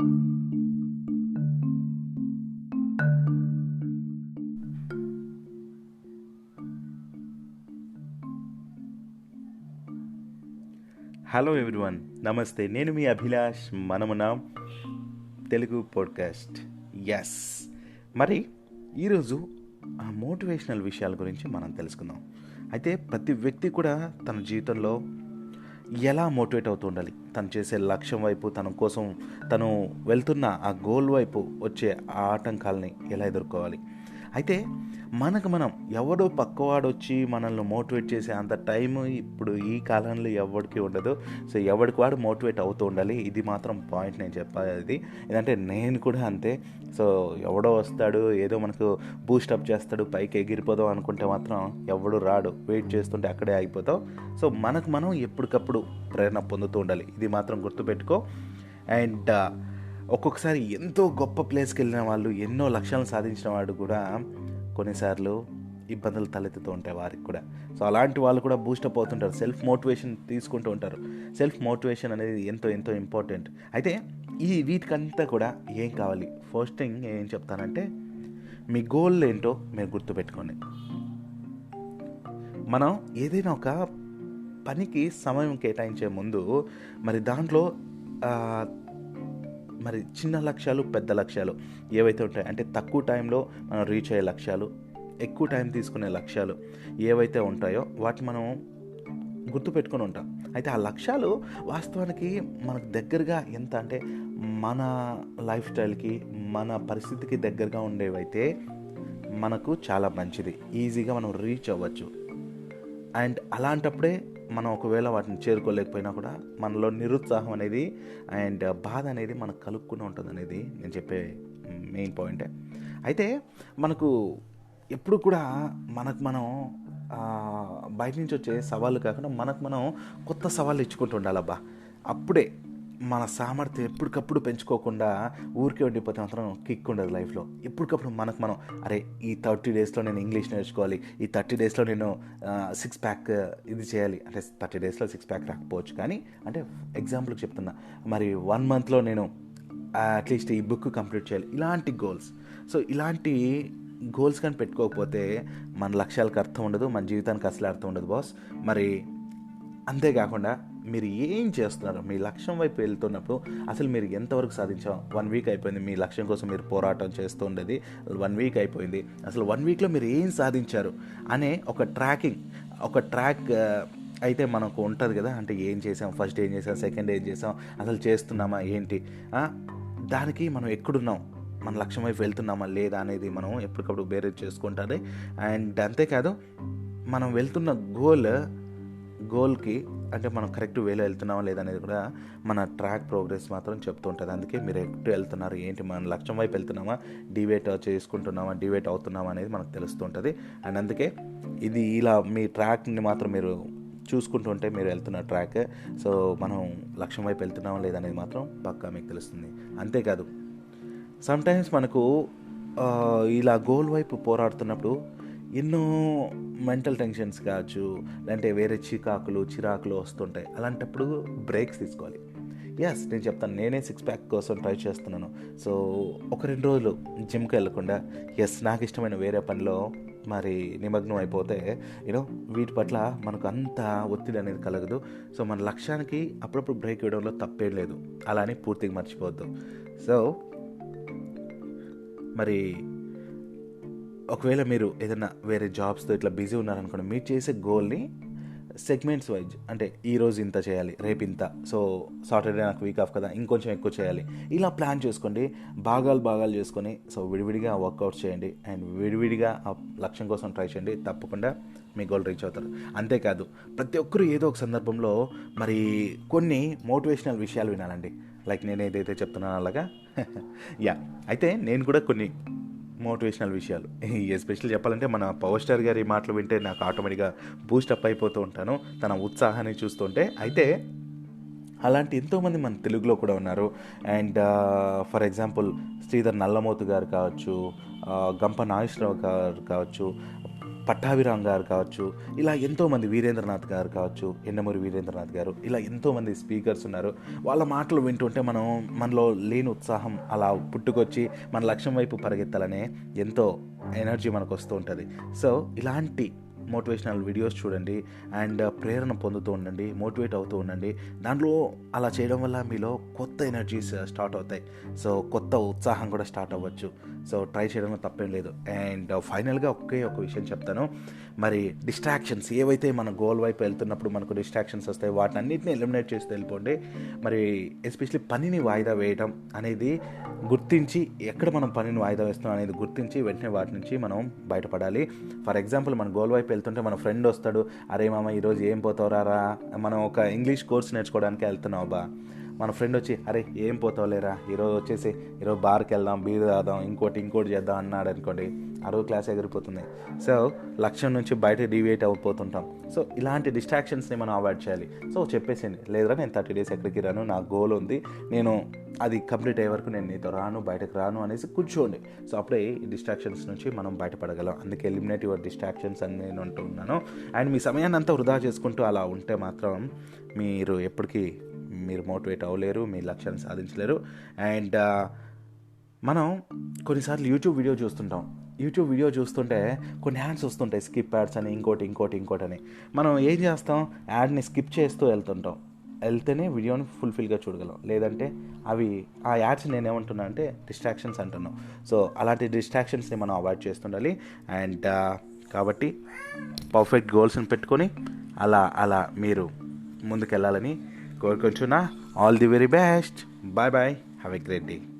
Hello everyone నమస్తే నేను మీ అభిలాష్ మనమున తెలుగు పాడ్కాస్ట్ ఎస్ మరి ఈరోజు ఆ మోటివేషనల్ విషయాల గురించి మనం తెలుసుకుందాం. అయితే ప్రతి వ్యక్తి కూడా తన జీవితంలో ఎలా మోటివేట్ అవుతూ ఉండాలి? తను చేసే లక్ష్యం వైపు తన కోసం తను వెళ్తున్న ఆ గోల్ వైపు వచ్చే ఆ ఆటంకాలని ఎలా ఎదుర్కోవాలి? అయితే మనకు మనం ఎవడో పక్కవాడు వచ్చి మనల్ని మోటివేట్ చేసే అంత టైం ఇప్పుడు ఈ కాలంలో ఎవరికి ఉండదు. సో ఎవరికి వాడు మోటివేట్ అవుతూ ఉండాలి. ఇది మాత్రం పాయింట్ నేను చెప్పేది ఏంటంటే నేను కూడా అంతే. సో ఎవడో వస్తాడు ఏదో మనకు బూస్టప్ చేస్తాడు పైకి ఎగిరిపోదాం అనుకుంటే మాత్రం ఎవడు రాడు. వెయిట్ చేస్తుంటే అక్కడే ఆగిపోతావు. సో మనకు మనం ఎప్పటికప్పుడు ప్రేరణ పొందుతూ ఉండాలి. ఇది మాత్రం గుర్తుపెట్టుకో. అండ్ ఒక్కొక్కసారి ఎంతో గొప్ప ప్లేస్కి వెళ్ళిన వాళ్ళు ఎన్నో లక్ష్యాలను సాధించిన వాడు కూడా కొన్నిసార్లు ఇబ్బందులు తలెత్తుతూ ఉంటాయి వారికి కూడా. సో అలాంటి వాళ్ళు కూడా బూస్టప్ అవుతుంటారు. సెల్ఫ్ మోటివేషన్ తీసుకుంటూ ఉంటారు. సెల్ఫ్ మోటివేషన్ అనేది ఎంతో ఎంతో ఇంపార్టెంట్ అయితే ఈ వీటికంతా కూడా ఏం కావాలి? ఫస్ట్ థింగ్ ఏం చెప్తానంటే మీ గోల్ ఏంటో మీరు గుర్తుపెట్టుకోండి. మనం ఏదైనా ఒక పనికి సమయం కేటాయించే ముందు మరి దాంట్లో మరి చిన్న లక్ష్యాలు పెద్ద లక్ష్యాలు ఏవైతే ఉంటాయి అంటే తక్కువ టైంలో మనం రీచ్ అయ్యే లక్ష్యాలు ఎక్కువ టైం తీసుకునే లక్ష్యాలు ఏవైతే ఉంటాయో వాటిని మనం గుర్తుపెట్టుకొని ఉంటాం. అయితే ఆ లక్ష్యాలు వాస్తవానికి మనకు దగ్గరగా ఎంత అంటే మన లైఫ్ స్టైల్కి మన పరిస్థితికి దగ్గరగా ఉండేవైతే మనకు చాలా మంచిది. ఈజీగా మనం రీచ్ అవ్వచ్చు. అండ్ అలాంటప్పుడే మనం ఒకవేళ వాటిని చేరుకోలేకపోయినా కూడా మనలో నిరుత్సాహం అనేది అండ్ బాధ అనేది మనకు కలుక్కుని ఉంటుంది అనేది నేను చెప్పే మెయిన్ పాయింటే. అయితే మనకు ఎప్పుడు కూడా మనకు మనం బయట నుంచి వచ్చే సవాళ్ళు కాకుండా మనకు మనం కొత్త సవాళ్ళు ఇచ్చుకుంటూ ఉండాలబ్బా. అప్పుడే మన సామర్థ్యం ఎప్పటికప్పుడు పెంచుకోకుండా ఊరికే ఉండిపోతే మాత్రం కిక్ ఉండదు లైఫ్లో. ఎప్పటికప్పుడు మనకు మనం అరే ఈ థర్టీ డేస్లో నేను ఇంగ్లీష్ నేర్చుకోవాలి ఈ థర్టీ డేస్లో నేను సిక్స్ ప్యాక్ ఇది చేయాలి. అంటే థర్టీ డేస్లో సిక్స్ ప్యాక్ రాకపోవచ్చు కానీ అంటే ఎగ్జాంపుల్కి చెప్తున్నా. మరి వన్ మంత్లో నేను అట్లీస్ట్ ఈ బుక్ కంప్లీట్ చేయాలి. ఇలాంటి గోల్స్ సో ఇలాంటి గోల్స్ కానీ పెట్టుకోకపోతే మన లక్ష్యాలకు అర్థం ఉండదు మన జీవితానికి అసలు అర్థం ఉండదు బాస్ మరి అంతేకాకుండా మీరు ఏం చేస్తున్నారు? మీ లక్ష్యం వైపు వెళ్తున్నప్పుడు అసలు మీరు ఎంతవరకు సాధించాం వన్ వీక్ అయిపోయింది మీ లక్ష్యం కోసం మీరు పోరాటం చేస్తూ ఉండేది వన్ వీక్ అయిపోయింది. అసలు వన్ వీక్లో మీరు ఏం సాధించారు? అనే ఒక ట్రాకింగ్ ఒక ట్రాక్ అయితే మనకు ఉంటుంది కదా? అంటే ఏం చేసాం? ఫస్ట్ ఏం చేసాం? సెకండ్ ఏం చేసాం? అసలు చేస్తున్నామా? ఏంటి? దానికి మనం ఎక్కడున్నాం? మన లక్ష్యం వైపు వెళ్తున్నామా? లేదా అనేది మనం ఎప్పటికప్పుడు బేరేజ్ చేసుకుంటుంది. అండ్ అంతేకాదు మనం వెళ్తున్న గోల్ గోల్కి అంటే మనం కరెక్ట్ వేలో వెళ్తున్నామా లేదనేది కూడా మన ట్రాక్ ప్రోగ్రెస్ మాత్రం చెప్తూ ఉంటుంది అందుకే మీరు ఎటు వెళ్తున్నారు ఏంటి మన లక్ష్యం వైపు వెళ్తున్నామా డివేట్ చేసుకుంటున్నామా డివేట్ అవుతున్నామా అనేది మనకు తెలుస్తుంటుంది. అండ్ అందుకే ఇది ఇలా మీ ట్రాక్ని మాత్రం మీరు చూసుకుంటుంటే మీరు వెళ్తున్న ట్రాక్ సో మనం లక్ష్యం వైపు వెళ్తున్నామా లేదనేది మాత్రం పక్కా మీకు తెలుస్తుంది. అంతేకాదు సమ్టైమ్స్ మనకు ఇలా గోల్ వైపు పోరాడుతున్నప్పుడు ఎన్నో మెంటల్ టెన్షన్స్ కావచ్చు లేదంటే వేరే చికాకులు చిరాకులు వస్తుంటాయి. అలాంటప్పుడు బ్రేక్స్ తీసుకోవాలి. ఎస్ నేను చెప్తాను నేనే సిక్స్ ప్యాక్ కోసం ట్రై చేస్తున్నాను. సో ఒక రెండు రోజులు జిమ్కి వెళ్ళకుండా ఎస్ నాకు ఇష్టమైన వేరే పనిలో మరి నిమగ్నం అయిపోతే యూనో వీటి పట్ల మనకు అంత ఒత్తిడి అనేది కలగదు. సో మన లక్ష్యానికి అప్పుడప్పుడు బ్రేక్ ఇవ్వడంలో తప్పేం లేదు. అలానే పూర్తిగా మర్చిపోవద్దు. సో మరి ఒకవేళ మీరు ఏదైనా వేరే జాబ్స్తో ఇట్లా బిజీ ఉన్నారనుకోండి మీరు చేసే గోల్ని సెగ్మెంట్స్ వైజ్ అంటే ఈరోజు ఇంత చేయాలి రేపు ఇంత. సో సాటర్డే నాకు వీక్ ఆఫ్ కదా ఇంకొంచెం ఎక్కువ చేయాలి. ఇలా ప్లాన్ చేసుకోండి భాగాలు భాగాలు చేసుకొని సో విడివిడిగా వర్కౌట్ చేయండి అండ్ విడివిడిగా ఆ లక్ష్యం కోసం ట్రై చేయండి తప్పకుండా మీ గోల్ రీచ్ అవుతారు. అంతేకాదు ప్రతి ఒక్కరు ఏదో ఒక సందర్భంలో మరి కొన్ని మోటివేషనల్ విషయాలు వినాలండి. లైక్ నేను ఏదైతే చెప్తున్నానో అలాగా? యా అయితే నేను కూడా కొన్ని మోటివేషనల్ విషయాలు. ఎస్పెషల్లీ చెప్పాలంటే మన పవర్ స్టార్ గారి మాటలు వింటే నాకు ఆటోమేటిక్గా బూస్టప్ అయిపోతూ ఉంటాను. తన ఉత్సాహాన్ని చూస్తుంటే అయితే అలాంటి ఎంతోమంది మన తెలుగులో కూడా ఉన్నారు. And for example Sridhar Nallamothu గారు కావచ్చు గంప నాగేశ్వరరావు గారు కావచ్చు పట్టాభిరామ్ గారు కావచ్చు ఇలా ఎంతోమంది వీరేంద్రనాథ్ గారు కావచ్చు ఎన్నమూరి వీరేంద్రనాథ్ గారు ఇలా ఎంతోమంది స్పీకర్స్ ఉన్నారు. వాళ్ళ మాటలు వింటుంటే మనం మనలో లేని ఉత్సాహం అలా పుట్టుకొచ్చి మన లక్ష్యం వైపు పరిగెత్తాలనే ఎంతో ఎనర్జీ మనకు వస్తూ ఉంటుంది. సో ఇలాంటి మోటివేషనల్ వీడియోస్ చూడండి అండ్ uh, ప్రేరణ పొందుతూ ఉండండి మోటివేట్ అవుతూ ఉండండి. దాంట్లో అలా చేయడం వల్ల మీలో కొత్త ఎనర్జీస్ uh, స్టార్ట్ అవుతాయి. సో కొత్త ఉత్సాహం కూడా స్టార్ట్ అవ్వచ్చు. సో ట్రై చేయడంలో తప్పేం లేదు. అండ్ uh, ఫైనల్గా ఒకే ఒక విషయం చెప్తాను. మరి డిస్ట్రాక్షన్స్ ఏవైతే మన గోల్ వైపు వెళ్తున్నప్పుడు మనకు డిస్ట్రాక్షన్స్ వస్తాయి వాటిని అన్నింటిని ఎలిమినేట్ చేసి వెళ్ళిపోండి. మరి ఎస్పెషలీ పనిని వాయిదా వేయడం అనేది గుర్తించి ఎక్కడ మనం పనిని వాయిదా వేస్తాం అనేది గుర్తించి వెంటనే వాటి నుంచి మనం బయటపడాలి. ఫర్ ఎగ్జాంపుల్ మన గోల్ వైపు వెళ్తుంటే మన ఫ్రెండ్ వస్తాడు అరే మామ ఈరోజు ఏం పోతావురా రా? మనం ఒక ఇంగ్లీష్ కోర్స్ నేర్చుకోవడానికి వెళ్తున్నావు బా. మన ఫ్రెండ్ వచ్చి అరే ఏం పోతావు లేరా ఈరోజు వచ్చేసి ఈరోజు బార్కి వెళ్దాం బీర్ తాదాం ఇంకోటి ఇంకోటి చేద్దాం అన్నాడు అనుకోండి ఆ రోజు క్లాస్ ఎగిరిపోతుంది. సో లక్ష్యం నుంచి బయట డివియేట్ అయిపోతుంటాం. సో ఇలాంటి డిస్ట్రాక్షన్స్ని మనం అవాయిడ్ చేయాలి. సో చెప్పేసింది లేదురా నేను థర్టీ డేస్ ఎక్కడికి రాను నా గోల్ ఉంది. నేను అది కంప్లీట్ అయ్యే వరకు నేను నీతో రాను బయటకు రాను అనేసి కూర్చోండి. సో అప్పుడే ఈ డిస్ట్రాక్షన్స్ నుంచి మనం బయటపడగలం. అందుకే ఎలిమినేట్ యువర్ డిస్ట్రాక్షన్స్ అని నేను అంటున్నాను అండ్ మీ సమయాన్ని అంతా వృధా చేసుకుంటూ అలా ఉంటే మాత్రం మీరు ఎప్పటికీ మీరు మోటివేట్ అవ్వలేరు మీ లక్ష్యాన్ని సాధించలేరు. అండ్ మనం కొన్నిసార్లు యూట్యూబ్ వీడియో చూస్తుంటాం. యూట్యూబ్ వీడియో చూస్తుంటే కొన్ని యాడ్స్ వస్తుంటాయి స్కిప్ యాడ్స్ అని ఇంకోటి ఇంకోటి ఇంకోటి అని. మనం ఏం చేస్తాం? యాడ్ని స్కిప్ చేస్తూ వెళ్తుంటాం. వెళ్తేనే వీడియోని ఫుల్ఫిల్గా చూడగలం. లేదంటే అవి ఆ యాడ్స్ నేనేమంటున్నా అంటే డిస్ట్రాక్షన్స్ అంటున్నాం. సో అలాంటి డిస్ట్రాక్షన్స్ని మనం అవాయిడ్ చేస్తుండాలి. అండ్ కాబట్టి పర్ఫెక్ట్ గోల్స్ని పెట్టుకొని అలా అలా మీరు ముందుకెళ్ళాలని Coca all the very best. Bye bye. Have a great day.